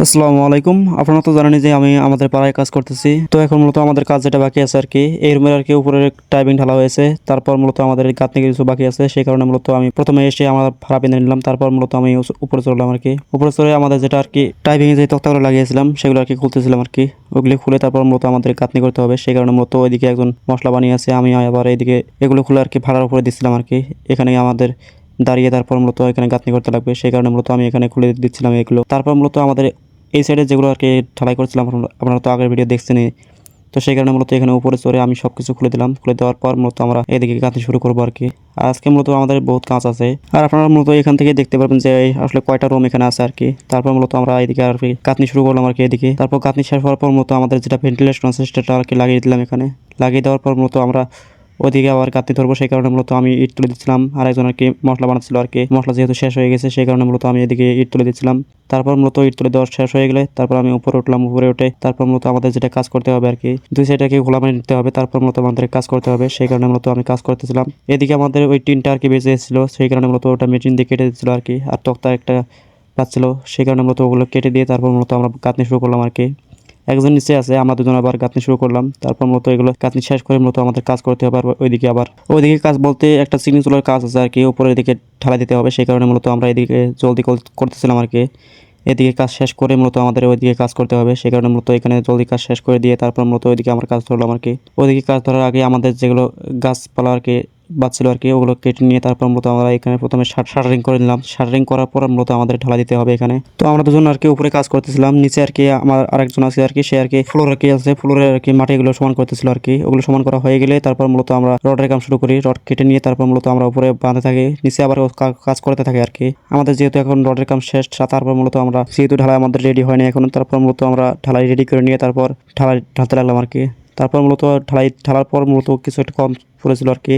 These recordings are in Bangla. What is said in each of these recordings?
আসসালামু আলাইকুম। আপনারা তো জানেন যে আমি আমাদের পাড়ায় কাজ করতেছি। তো এখন মূলত আমাদের কাজ যেটা বাকি আছে আর কি এই রুমের আর কি উপরে টাইপিং ঢালা হয়েছে। তারপর মূলত আমাদের গাঁথনি কিছু বাকি আছে, সেই কারণে মূলত আমি প্রথমে এসে আমার ভাড়া বেঁধে নিলাম। তারপর মূলত আমি উপরে চললাম আর কি উপরে চলে আমাদের যেটা আর কি টাইপিং যে তক্তাগুলো লাগিয়েছিলাম, সেগুলো আর কি খুলতেছিলাম আর কি ওগুলি খুলে তারপর মূলত আমাদের গাঁথনি করতে হবে। সেই কারণে মূলত ওইদিকে একজন মশলা বানিয়ে আছে, আমি আবার এইদিকে এগুলো খুলে আর কি ভাড়ার উপরে দিচ্ছিলাম আর কি এখানে আমাদের দাঁড়িয়ে তারপর মূলত এখানে গাঁথনি করতে লাগবে। সেই কারণে মূলত আমি এখানে খুলে দিচ্ছিলাম এগুলো। তারপর মূলত আমাদের এই সাইডে যেগুলো আর কি ঢালাই করেছিলাম, আপনারা- তো আগের ভিডিও দেখছেনই। তো সেই কারণে মূলত এখানে উপরে চড়ে আমি সব কিছু খুলে দিলাম। খুলে দেওয়ার পর মূলত আমরা এদিকে গাঁথনি শুরু করব আর কি। আর আজকে মূলত আমাদের বহুত কাজ আছে। আর আপনারা মূলত এখান থেকে দেখতে পারবেন যে আসলে কয়টা রুম এখানে আছে আর কি। তারপর মূলত আমরা এদিকে আর কি গাঁথনি শুরু করলাম আর কি এদিকে। তারপর গাঁথনি শেষ হওয়ার পর মূলত আমাদের যেটা ভেন্টিলেশন আছে, সেটা আর কি লাগিয়ে দিলাম এখানে। লাগিয়ে দেওয়ার পর মূলত আমরা ওদিকে আবার কাটতে ধরবো, সেই কারণে মূলত আমি ইট তুলে দিচ্ছিলাম। আর একজন আর কি মশলা বানাচ্ছিল আর কি। মশলা যেহেতু শেষ হয়ে গেছে, সেই কারণে মূলত আমি এদিকে ইট তুলে দিচ্ছিলাম। তারপর মূলত ইট তুলে দেওয়া শেষ হয়ে গেলে তারপর আমি উপরে উঠলাম, উপরে উঠে তারপর মূলত আমাদের যেটা কাজ করতে হবে আর কি, দুই সাইডটাকে খোলা মানে নিতে হবে, তারপর মূলত আমাদের কাজ করতে হবে। সেই কারণে মূলত আমি কাজ করতেছিলাম। এদিকে আমাদের ওই টিনটা আর কি বেঁচে এসেছিল, সেই কারণে মূলত ওটা মেশিন দিয়ে কেটে দিচ্ছিল আর কি, আর তক্তা একটা পাচ্ছিল সেই কারণে মূলত ওগুলো কেটে দিয়ে তারপর মূলত আমরা কাটনি শুরু করলাম আর কি। একজন নিচে আছে, আমরা দুজন আবার গাঁথনি শুরু করলাম। তারপর মূলত এগুলো গাঁথনি শেষ করে মূলত আমাদের কাজ করতে হবে আর ওইদিকে আবার। ওইদিকে কাজ বলতে একটা চিনি চুলার কাজ আছে আর কি উপরের দিকে ঢালাই দিতে হবে, সেই কারণে মূলত আমরা এদিকে জলদি করতেছিলাম আর কি এদিকে কাজ শেষ করে মূলত আমাদের ওইদিকে কাজ করতে হবে, সেই কারণে মূলত এখানে জলদি কাজ শেষ করে দিয়ে তারপর মূলত ওইদিকে আমার কাজ ধরলাম আর কি ওইদিকে কাজ ধরার আগে আমাদের যেগুলো গাছপালা আর কি বাচ্ছিল আর কি, ওগুলো কেটে নিয়ে তারপর মূলত আমরা এখানে প্রথমে শাটারিং করে নিলাম। শাটারিং করার পর মূলত আমাদের ঢালা দিতে হবে এখানে। তো আমরা দুজন আর কি উপরে কাজ করতেছিলাম, নিচে আর কি আমার আরেকজন আছে আর কি, সে আর কি ফ্লোর আর কি আছে, ফ্লোরে আর কি মাটিগুলো সমান করতেছিল আর কি। ওগুলো সমান করা হয়ে গেলে তারপর মূলত আমরা রডের কাম শুরু করি। রড কেটে নিয়ে তারপর মূলত আমরা উপরে বাঁধে থাকি, নিচে আবার কাজ করতে থাকে আর কি। আমাদের যেহেতু এখন রডের কাম শেষ তারপর মূলত আমরা যেহেতু ঢালাই আমাদের রেডি হয়নি এখন, তারপর মূলত আমরা ঢালাই রেডি করে নিয়ে তারপর ঢালাই ঢালতে লাগলাম আর কি। তারপর মূলত ঢালাই ঢালার পর মূলত কিছু একটা কম পড়েছিল আর কি।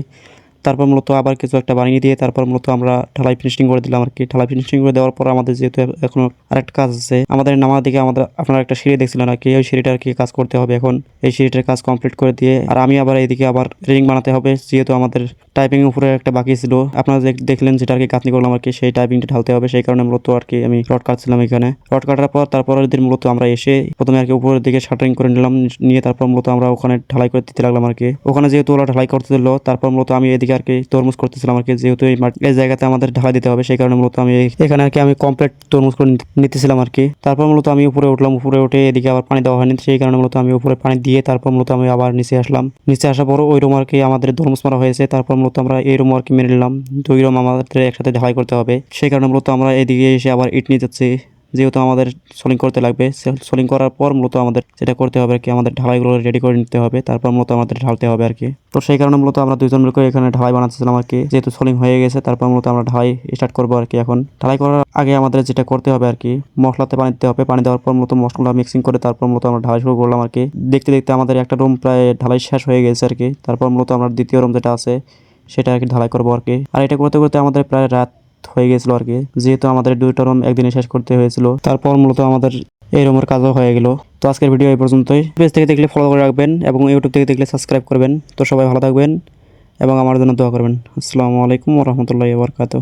তারপর মূলত আবার কিছু একটা বানিয়ে দিয়ে তারপর মূলত আমরা ঢালাই ফিনিশিং করে দিলাম আর কি ঢালাই ফিনিশিং করে দেওয়ার পর আমাদের যেহেতু এখনও আরেকটা কাজ আছে, আমাদের নামার দিকে আমাদের আপনারা একটা সিঁড়ি দেখছিলেন আর কি ওই সিঁড়িটা আর কি কাজ করতে হবে এখন। এই সিঁড়িটার কাজ কমপ্লিট করে দিয়ে আর আমি আবার এইদিকে আবার রিং বানাতে হবে, যেহেতু আমাদের টাইপিং উপরে একটা বাকি ছিল। আপনারা দেখলেন যেটা আর কি কাটনি করলাম আর কি সেই টাইপিংটা ঢালতে হবে, সেই কারণে মূলত আর কি আমি রড কাটছিলাম এখানে। রড কাটার পর তারপরের দিন মূলত আমরা এসে প্রথমে আর কি উপরের দিকে শাটারিং করে নিলাম, নিয়ে তারপর মূলত আমরা ওখানে ঢালাই করে দিতে লাগলাম আর কি ওখানে যেহেতু ওরা ঢালাই করতে দিল তারপর মূলত আমি এদিকে আর কি তরমুজ করতেছিলাম আর কি যেহেতু এই জায়গাতে আমাদের ঢালাই দিতে হবে, সেই কারণে মূলত আমি এখানে আর কি আমি কমপ্লিট তরমুজ করে নিতেছিলাম আর কি তারপর মূলত আমি উপরে উঠলাম, উপরে উঠে এদিকে আবার পানি দেওয়া হয়নি, সেই কারণে মূলত আমি উপরে পানি দিয়ে তারপর মূলত আমি আবার নিচে আসলাম। নিচে আসার পর ওই রুম আর কি আমাদের তরমুজ মারা হয়েছে, তারপর মূলত আমরা এই রুম আর কি মেনে নিলাম। দুই রুম আমাদের একসাথে ঢালাই করতে হবে, সেই কারণে মূলত আমরা এদিকে এসে আবার ইট নিয়ে যাচ্ছি। যেহেতু আমাদের সোলিং করতে লাগবে সোলিং করার পর মূলত আমাদের যেটা করতে হবে আর কি, আমাদের ঢালাইগুলো রেডি করে নিতে হবে, তারপর মূলত আমাদের ঢালতে হবে আর কি। তো সেই কারণে মূলত আমরা দুজন মিলে এখানে ঢালাই বানাচ্ছিলাম আর কি, যেহেতু সোলিং হয়ে গেছে, তারপর মূলত আমরা ঢালাই স্টার্ট করব আর কি এখন। ঢালাই করার আগে আমাদের যেটা করতে হবে আর কি, মশলাতে পানি দিতে হবে, পানি দেওয়ার পর মূলত মশলা মিক্সিং করে তারপর মূলত আমরা ঢালাই শুরু করলাম আর কি। দেখতে দেখতে আমাদের একটা রুম প্রায় ঢালাই শেষ হয়ে গেছে আর কি, তারপর মূলত আমরা দ্বিতীয় রুম যেটা আছে, সেটা আর কি ঢালাই করব আর কি। আর এটা করতে করতে আমাদের প্রায় রাত হয়ে গেছিল আর কি। যেহেতু আমাদের দুইটা রুম একদিনে শেষ করতে হয়েছিল, তারপর মূলত আমাদের এই রুমের কাজও হয়ে গেল। তো আজকের ভিডিও এই পর্যন্তই। পেজ থেকে দেখলে ফলো করে রাখবেন এবং ইউটিউব থেকে দেখলে সাবস্ক্রাইব করবেন। তো সবাই ভালো থাকবেন এবং আমার জন্য দোয়া করবেন। আসসালামু আলাইকুম রহমতুল্লাহ বরকাত